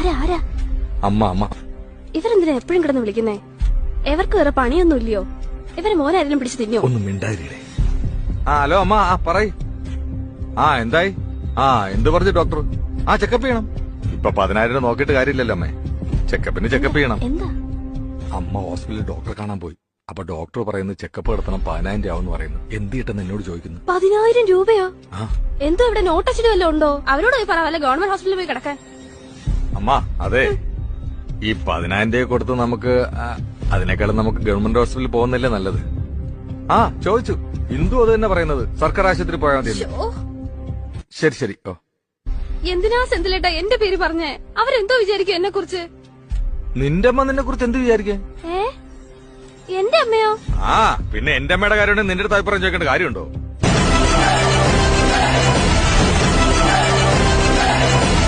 ആരാ ആരാ? അമ്മ അമ്മ. ഇവരെന്തിനാ എപ്പോഴും കിടന്ന് വിളിക്കുന്നേ? എവർക്ക് വേറെ പണിയൊന്നും ഇല്ലയോ ഇവരെ മോനാരെങ്കിലും പിടിച്ച് തിന്നോ ഒന്നും ആ ഹലോ അമ്മ ആ പറ ആ എന്തായി? ആ എന്ത് പറഞ്ഞു ഡോക്ടർ? ആ ചെക്കപ്പ് ചെയ്യണം. ഇപ്പൊ പതിനായിരം നോക്കിയിട്ട് കാര്യമില്ലല്ലോ അമ്മേ. ചെക്കപ്പിന് ചെക്കപ്പ് ചെയ്യണം. എന്താ? അമ്മ ഹോസ്പിറ്റലിൽ ഡോക്ടറെ കാണാൻ പോയി. അപ്പൊ ഡോക്ടർ പറയുന്നത് ചെക്കപ്പ് നടത്തണം പതിനായിരം രൂപ എന്ന് പറയുന്നു. എന്ത് കിട്ടുന്ന എന്നോട് ചോദിക്കുന്നു. പതിനായിരം രൂപയോ? ആ. എന്തോ ഇവിടെ നോട്ടച്ചിട്ട് വല്ലതും ഉണ്ടോ? അവരോട് പോയി പറ വല്ല ഗവൺമെന്റ് ഹോസ്പിറ്റലിൽ പോയി കിടക്കാൻ. അമ്മ അതെ. ഈ പതിനായിരം രൂപ കൊടുത്ത് നമുക്ക് അതിനേക്കാളും നമുക്ക് ഗവൺമെന്റ് ഹോസ്പിറ്റലിൽ പോകുന്നല്ലേ നല്ലത്? ആ ചോദിച്ചു. ഹിന്ദു അത് തന്നെ പറയുന്നത്. സർക്കാർ ആശുപത്രി പോയാൽ മതി ശരി ശരി. ഓ. എന്തിനാ സെന്തിലേട്ടാ എന്റെ പേര് പറഞ്ഞേ? അവരെന്തോ വിചാരിക്കും എന്നെ കുറിച്ച് നിന്റെ അമ്മ നിന്നെ കുറിച്ച് എന്ത് വിചാരിക്കേ? എന്റെ അമ്മയോ? ആ പിന്നെ എന്റെ അമ്മയുടെ കാര്യം നിന്റെ അടുത്ത് അഭിപ്രായം ചോദിക്കേണ്ട കാര്യമുണ്ടോ?